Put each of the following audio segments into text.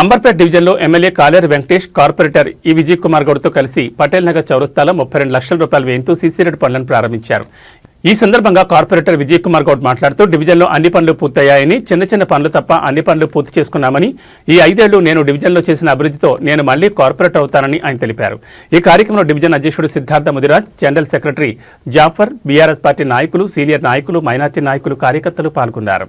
అంబర్పేట్ డివిజన్లో ఎమ్మెల్యే కాలేరు వెంకటేష్ కార్పొరేటర్ ఈ విజయ్ కుమార్ గౌడ్తో కలిసి పటేల్ నగర్ చౌరస్తాలో ముప్పై రెండు లక్షల రూపాయల వ్యయంతో సీసీ రోడ్ పనులను ప్రారంభించారు. ఈ సందర్భంగా కార్పొరేటర్ విజయ్ కుమార్ గౌడ్ మాట్లాడుతూ డివిజన్లో అన్ని పనులు పూర్తయ్యాయని చిన్న చిన్న పనులు తప్ప అన్ని పనులు పూర్తి చేసుకున్నామని ఈ ఐదేళ్ళు నేను డివిజన్లో చేసిన అభివృద్ధితో నేను మళ్ళీ కార్పొరేటర్ అవుతానని ఆయన తెలిపారు. ఈ కార్యక్రమంలో డివిజన్ అధ్యక్షుడు Siddhartha Mudiraj general secretary Jafar BRS party నాయకులు సీనియర్ నాయకులు మైనార్టీ నాయకులు కార్యకర్తలు పాల్గొన్నారు.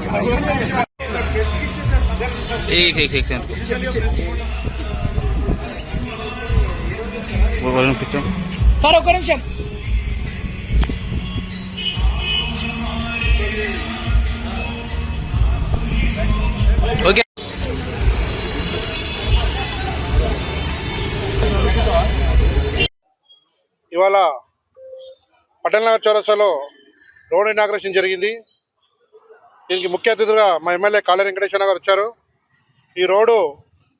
एक एक सेकंड वो बोलो किचन సార్ ఒక్క నిమిషం ఓకే ఇవాళ పటేల్ నగర్ చౌరస్తాలో రోడ్ ఇనాగ్రేషన్ జరిగింది దీనికి ముఖ్య అతిథిగా మా ఎమ్మెల్యే కాళే వెంకటేశ్వర గారు వచ్చారు. ఈ రోడ్డు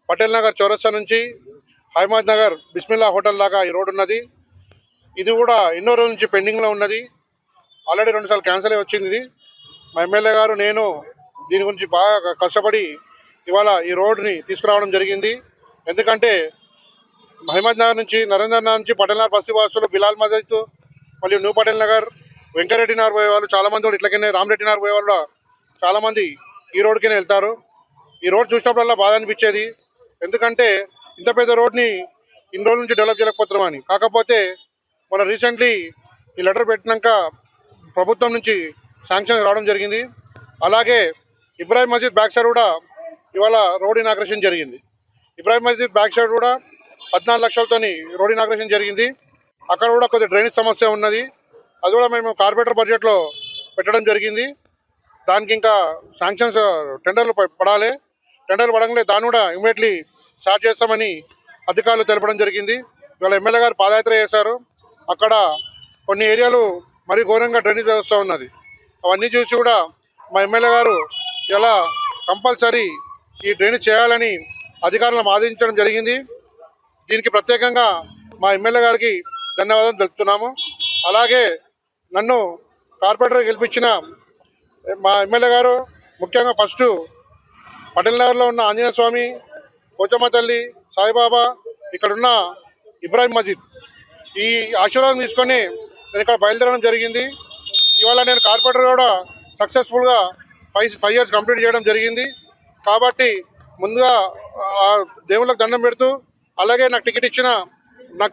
పటేల్ నగర్ చౌరస్తా నుంచి హైమాద్ నగర్ బిస్మిల్లా హోటల్ దాకా ఈ రోడ్డు ఉన్నది. ఇది కూడా ఎన్నో రోజుల నుంచి పెండింగ్లో ఉన్నది. ఆల్రెడీ రెండుసార్లు క్యాన్సిల్ అయి వచ్చింది ఇది. మా ఎమ్మెల్యే గారు నేను దీని గురించి బాగా కష్టపడి ఇవాళ ఈ రోడ్డుని తీసుకురావడం జరిగింది. ఎందుకంటే మహమ్మద్ నగర్ నుంచి నరేంద్ర నగర్ నుంచి పటేల్ నగర్ బస్తీ వాసులు బిలాల్ మజద్ మరియు న్యూ పటేల్ నగర్ వెంకరెడ్డి నగర్ పోయే వాళ్ళు చాలామంది కూడా ఇట్లకనే రామరెడ్డి నగర్ పోయే వాళ్ళు చాలామంది ఈ రోడ్డుకే వెళ్తారు. ఈ రోడ్ చూసినప్పుడల్లా బాధ అనిపించేది. ఎందుకంటే ఇంత పెద్ద రోడ్ని ఇన్ని రోజుల నుంచి డెవలప్ చేయలేకపోతున్నామని కాకపోతే మన రీసెంట్లీ ఈ లెటర్ పెట్టినాక ప్రభుత్వం నుంచి శాంక్షన్ రావడం జరిగింది. అలాగే ఇబ్రాహిం మస్జిద్ బ్యాక్ సైడ్ కూడా ఇవాళ రోడ్ ఇనాగ్రేషన్ జరిగింది. ఇబ్రాహిం మస్జిద్ బ్యాక్ సైడ్ కూడా పద్నాలుగు లక్షలతోని రోడ్ ఇనాగ్రేషన్ జరిగింది. అక్కడ కూడా కొద్దిగా డ్రైనేజ్ సమస్య ఉన్నది. అది కూడా మేము కార్పొరేటర్ బడ్జెట్లో పెట్టడం జరిగింది. దానికి ఇంకా శాంక్షన్స్ టెండర్లు పడాలి. టెండర్లు పడగానే దాన్ని కూడా ఇమీడియట్లీ స్టార్ట్ చేస్తామని అధికారులు తెలపడం జరిగింది. ఇవాళ ఎమ్మెల్యే గారు పాదయాత్ర చేశారు. అక్కడ కొన్ని ఏరియాలు మరీ ఘోరంగా డ్రైనేజ్ వ్యవస్థ ఉన్నది. అవన్నీ చూసి కూడా మా ఎమ్మెల్యే గారు ఇలా కంపల్సరీ ఈ డ్రైనేజ్ చేయాలని అధికారులను ఆదేశించడం జరిగింది. దీనికి ప్రత్యేకంగా మా ఎమ్మెల్యే గారికి ధన్యవాదాలు తెలుపుతున్నాము. అలాగే నన్ను కార్పొరేటర్ గెలిపించిన మా ఎమ్మెల్యే గారు ముఖ్యంగా ఫస్ట్ పటేల్ నగర్లో ఉన్న ఆంజనేయ స్వామి పోచమ్మ తల్లి సాయిబాబా ఇక్కడున్న ఇబ్రాహిం మజీద్ ఈ ఆశీర్వాదం తీసుకొని నేను ఇక్కడ బయలుదేరడం జరిగింది. ఇవాళ నేను కార్పొరేటర్ కూడా సక్సెస్ఫుల్గా ఫైవ్ ఫైవ్ ఇయర్స్ కంప్లీట్ చేయడం జరిగింది. కాబట్టి ముందుగా దేవుళ్ళకి దండం పెడుతూ అలాగే నాకు టికెట్ ఇచ్చిన